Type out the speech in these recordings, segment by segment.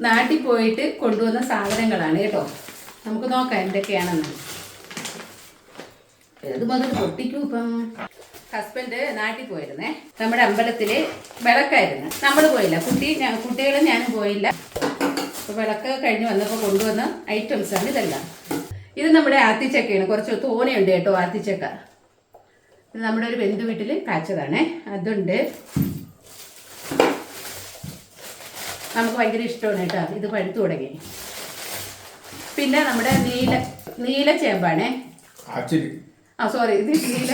നാട്ടിൽ പോയിട്ട് കൊണ്ടുവന്ന സാധനങ്ങളാണ് കേട്ടോ. നമുക്ക് നോക്കാം എന്തൊക്കെയാണെന്ന്. ഏത് മുതൽ പൊട്ടിക്കൂ ഇപ്പം? ഹസ്ബൻഡ് നാട്ടിൽ പോയിരുന്നേ. നമ്മുടെ അമ്പലത്തിൽ വിളക്കായിരുന്നു. നമ്മൾ പോയില്ല. കുട്ടി കുട്ടികളും ഞാനും പോയില്ല. വിളക്ക് കഴിഞ്ഞ് വന്നപ്പോൾ കൊണ്ടുവന്ന ഐറ്റംസ് ആണ് ഇതെല്ലാം. ഇത് നമ്മുടെ ആത്തിച്ചക്കയാണ്. കുറച്ച് തോനെയുണ്ട് കേട്ടോ ആത്തിച്ചക്ക. ഇത് നമ്മുടെ ഒരു ബന്ധു വീട്ടിൽ കാച്ചതാണേ. അതുണ്ട്. നമുക്ക് ഭയങ്കര ഇഷ്ടമാണ് കേട്ടോ. ഇത് പഴുത്തു തുടങ്ങി. പിന്നെ നമ്മുടെ നീല നീല ചേമ്പാണേ. ആ സോറി ഇത് നീല.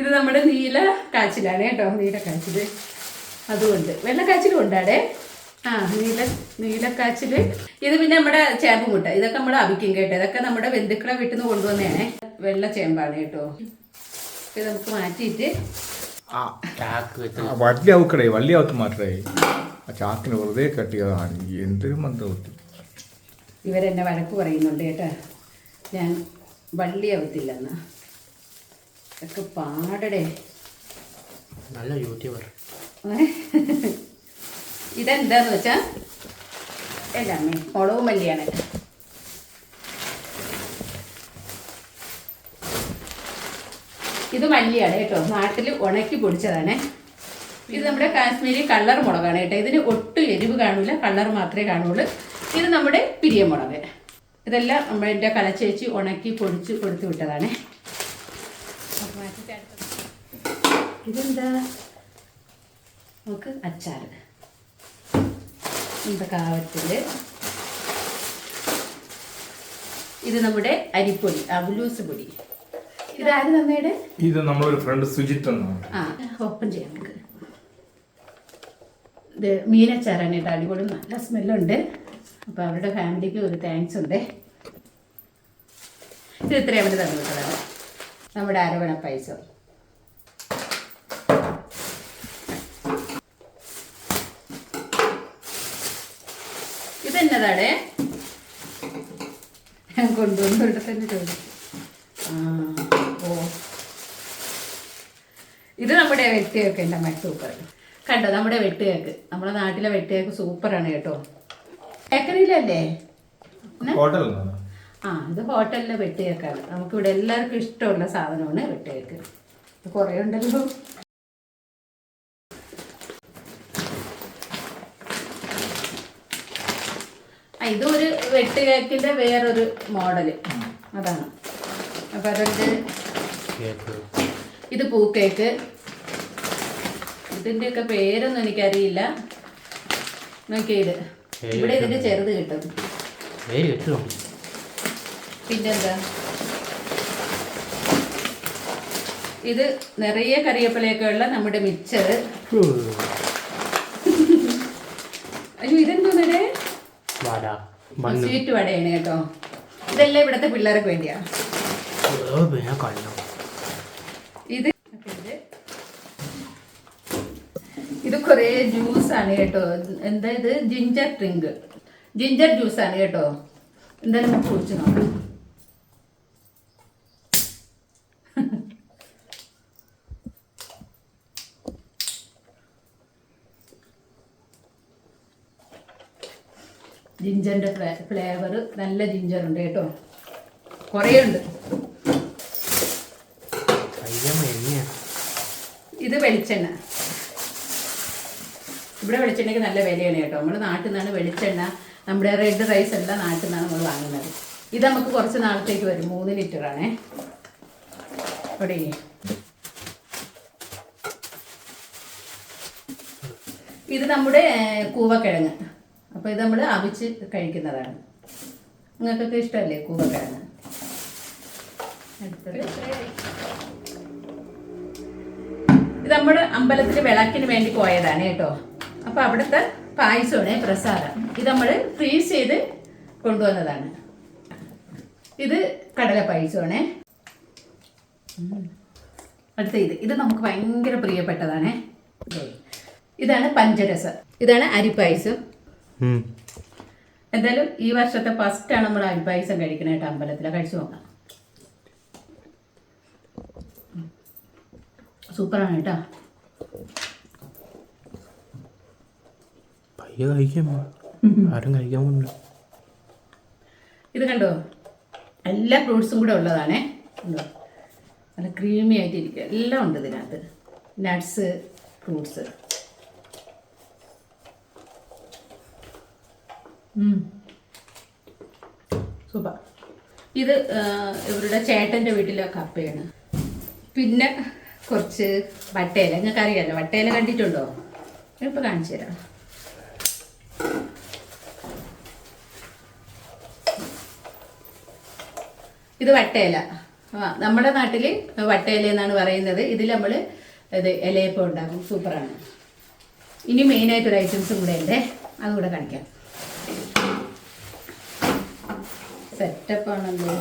ഇത് നമ്മുടെ നീല കാച്ചിലാണ് കേട്ടോ. നീല കാച്ചിൽ. അതുകൊണ്ട്. വെള്ള കാച്ചിലും ഉണ്ടാടേ ആ നീല നീലക്കാച്ചിൽ ഇത് പിന്നെ നമ്മുടെ ചേമ്പ് മുട്ട. ഇതൊക്കെ നമ്മൾ അവിക്കും കേട്ടോ. ഇതൊക്കെ നമ്മുടെ ബന്ധുക്കളെ വീട്ടിൽ നിന്ന് കൊണ്ടുവന്നതാണേ. വെള്ള ചേമ്പാണ് കേട്ടോ. ഇത് നമുക്ക് മാറ്റിയിട്ട് ആ ചാക്ക് വെച്ച് ആ വലിയ ഔക്കടേ വലിയ ഔത്ത് മാത്രമേ. ആ ചാക്കിന് വെറുതെ കെട്ടിയതാണ്. എന്തൊരു മന്ദവത്തി ഇവരെന്നെ വഴക്ക് പറയുന്നുണ്ട് കേട്ടാ. ഞാൻ വള്ളിയാവത്തില്ലെന്ന് ഒക്കെ പാടടേ. നല്ല യൂട്യൂബർ. ഇതെന്താന്ന് വെച്ചാ? എല്ലാം മുളക് മല്ലിയാണ്. ഇത് മല്ലിയാണ് കേട്ടോ. നാട്ടിൽ ഉണക്കി പൊടിച്ചതാണ്. ഇത് നമ്മുടെ കാശ്മീരി കള്ളർ മുളകാണ് കേട്ടോ. ഇതിന് ഒട്ടും എരിവ് കാണില്ല കളർ മാത്രമേ കാണുള്ളൂ. ഇത് നമ്മുടെ പിരിയമുളക് ഇതെല്ലാം നമ്മുടെ കലച്ചേച്ചി ഉണക്കി പൊടിച്ച് കൊടുത്തു വിട്ടതാണ്. ഇതെന്താ? നമുക്ക് അച്ചാർ. നമ്മുടെ കാവത്തിൽ ഇത് നമ്മുടെ അരിപ്പൊടി അബ്ലൂസ് പൊടി. ഇത് നമ്മളൊരു ഫ്രണ്ട് സുജിത്ത് എന്നാണ് ആ ഓപ്പൺ ചെയ്യാം നമുക്ക്. ഇത് മീനച്ചാറാനായിട്ട് അടിപൊളി നല്ല സ്മെല്ലുണ്ട്. അപ്പോൾ അവരുടെ ഫാമിലിക്ക് ഒരു താങ്ക്സ് ഉണ്ട്. ഇത് ഇത്രയും അവർ തന്നിട്ടുള്ളത് നമ്മുടെ അരവണ പൈസ ഇതെന്നതാടേ? ഞാൻ കൊണ്ടുവന്നു ഇവിടെ തന്നെ ചോദിച്ചു. ആ ഓ ഇത് നമ്മുടെ വെട്ടുകേക്ക് എന്റെ അമ്മ സൂപ്പർ കണ്ടോ നമ്മുടെ വെട്ടുകേക്ക് നമ്മുടെ നാട്ടിലെ വെട്ടുകേക്ക് സൂപ്പറാണ് കേട്ടോ. ഏക്കറിയിലല്ലേ? ആ ഇത് ഹോട്ടലിലെ വെട്ടുകേക്കാണ് നമുക്കിവിടെ എല്ലാവർക്കും ഇഷ്ടമുള്ള സാധനമാണ് വെട്ടുകേക്ക് ഇത് കുറേ ഉണ്ടല്ലോ. ആ ഇതൊരു വെട്ടുകേക്കിന്റെ വേറൊരു മോഡൽ. അതാണ്. അപ്പം കേക്ക്. ഇത് പൂക്കേക്ക്. ഇതിന്റെയൊക്കെ പേരൊന്നും എനിക്കറിയില്ല. നോക്കിയത് ഇവിടെ ഇതിന്റെ ചെറുത് കിട്ടും. പിന്നെന്താ? ഇത് നിറയെ കറിവേപ്പിലയൊക്കെ ഉള്ള നമ്മുടെ മിച്ചർ അയ്യോ ഇതെന്തോന്നേ സ്വീറ്റ് വടയാണ് കേട്ടോ. ഇതെല്ലാം ഇവിടുത്തെ പിള്ളേർക്ക് വേണ്ടിയാ ഏ, പിന്നെ കണ്ണു ഇത് ഇത് ഇത് കുറേ ജ്യൂസാണ് കേട്ടോ. എന്താ ഇത് ജിഞ്ചർ ഡ്രിങ്ക് ജിഞ്ചർ ജ്യൂസാണ് കേട്ടോ. എന്തായാലും നമുക്ക് കുടിച്ച് നോക്കാം. ജിഞ്ചറിന്റെ ഫ്ലേവർ നല്ല ജിഞ്ചർ ഉണ്ട് കേട്ടോ. കുറേ ഉണ്ട്. ഇത് വെളിച്ചെണ്ണ. ഇവിടെ വെളിച്ചെണ്ണയ്ക്ക് നല്ല വിലയാണ് കേട്ടോ. നമ്മുടെ നാട്ടിൽ നിന്നാണ് വെളിച്ചെണ്ണ നമ്മുടെ റെഡ് റൈസ് എല്ലാം നാട്ടിൽ നിന്നാണ് നമ്മൾ വാങ്ങുന്നത്. ഇത് നമുക്ക് കുറച്ച് നാളത്തേക്ക് വരും. മൂന്ന് ലിറ്റർ ആണേ. ഇവിടെ ഇത് നമ്മുടെ കൂവക്കിഴങ്ങ്. അപ്പോൾ ഇത് നമ്മൾ അവിച്ച് കഴിക്കുന്നതാണ്. നിങ്ങൾക്കൊക്കെ ഇഷ്ടമല്ലേ കൂവക്കിഴങ്ങ്? ഇത് നമ്മുടെ അമ്പലത്തിൽ വിളക്കിന് വേണ്ടി പോയതാണ് കേട്ടോ. അപ്പൊ അവിടുത്തെ പായസമാണ് പ്രസാദം. ഇത് നമ്മൾ ഫ്രീസ് ചെയ്ത് കൊണ്ടുവന്നതാണ്. ഇത് കടല പായസമാണ്. അടുത്ത ഇത്. ഇത് നമുക്ക് ഭയങ്കര പ്രിയപ്പെട്ടതാണ്. ഇതാണ് പഞ്ചരസം. ഇതാണ് അരിപ്പായസം. എന്തായാലും ഈ വർഷത്തെ ഫസ്റ്റ് ആണ് നമ്മൾ അരിപ്പായസം കഴിക്കണേ അമ്പലത്തിൽ. കഴിച്ചു നോക്കാം. സൂപ്പറാണ് കേട്ടോ. പയ്യെ കഴിക്കാൻ ആരും കഴിക്കാൻ പോകുന്നില്ല. ഇത് കണ്ടോ? എല്ലാ ഫ്രൂട്ട്സും കൂടെ ഉള്ളതാണേ. കണ്ടോ? നല്ല ക്രീമി ആയിട്ടിരിക്കുക എല്ലാം ഉണ്ട് ഇതിനകത്ത്. Nuts fruits super. ഇത് ഇവരുടെ ചേട്ടന്റെ വീട്ടിലെ കപ്പയാണ്. പിന്നെ കുറച്ച് വട്ടയില. നിങ്ങൾക്ക് അറിയാമല്ലോ വട്ടയില കണ്ടിട്ടുണ്ടോ? ഇപ്പം കാണിച്ചു തരാം. ഇത് വട്ടയില. നമ്മുടെ നാട്ടിൽ വട്ടയില എന്നാണ് പറയുന്നത്. ഇതിൽ നമ്മൾ ഇത് ഇലയപ്പം ഉണ്ടാക്കും. സൂപ്പറാണ്. ഇനി മെയിനായിട്ടൊരു ഐറ്റംസും കൂടെ ഉണ്ട്. അതുകൂടെ കാണിക്കാം. സെറ്റപ്പാണല്ലോ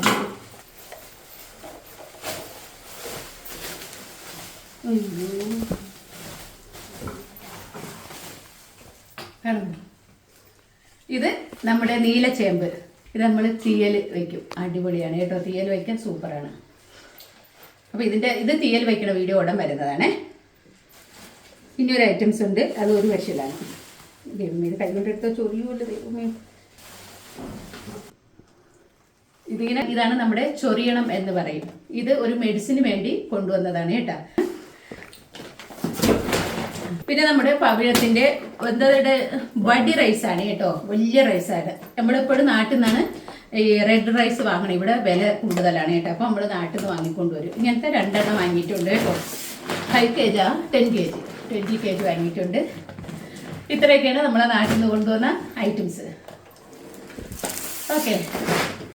ഇത് നമ്മുടെ നീലച്ചേമ്പ്. ഇത് നമ്മൾ തീയൽ വയ്ക്കും അടിപൊളിയാണ് കേട്ടോ. തീയൽ വയ്ക്കാൻ സൂപ്പറാണ്. അപ്പോൾ ഇതിന്റെ ഇത് തീയൽ വയ്ക്കുന്ന വീഡിയോ ഉടൻ വരുന്നതാണേ. പിന്നെ ഒരു ഐറ്റംസ് ഉണ്ട്. അത് ഒരു വശയിലാണ് ദൈവമേ ഇത് കൈകൊണ്ടെടുത്ത ചൊറിയുമല്ലോ ദൈവമേ? ഇതിങ്ങനെ ഇതാണ് നമ്മുടെ ചൊറിയണം എന്ന് പറയും. ഇത് ഒരു മെഡിസിന് വേണ്ടി കൊണ്ടുവന്നതാണ് കേട്ടോ. പിന്നെ നമ്മുടെ പവിഴത്തിന്റെ എന്തയുടെ വടി റൈസ് ആണ് കേട്ടോ. വലിയ റൈസാണ് നമ്മളിപ്പോഴും നാട്ടിൽ നിന്നാണ് ഈ റെഡ് റൈസ് വാങ്ങണം. ഇവിടെ വില കൂടുതലാണ് കേട്ടോ. അപ്പോൾ നമ്മൾ നാട്ടിൽ നിന്ന് വാങ്ങിക്കൊണ്ടുവരും. ഇങ്ങനത്തെ രണ്ടെണ്ണം വാങ്ങിയിട്ടുണ്ട് കേട്ടോ. Five K G ten K G twenty K G വാങ്ങിയിട്ടുണ്ട്. ഇത്രയൊക്കെയാണ് നമ്മളെ നാട്ടിൽ നിന്ന് കൊണ്ടുവന്ന ഐറ്റംസ് ഓക്കെ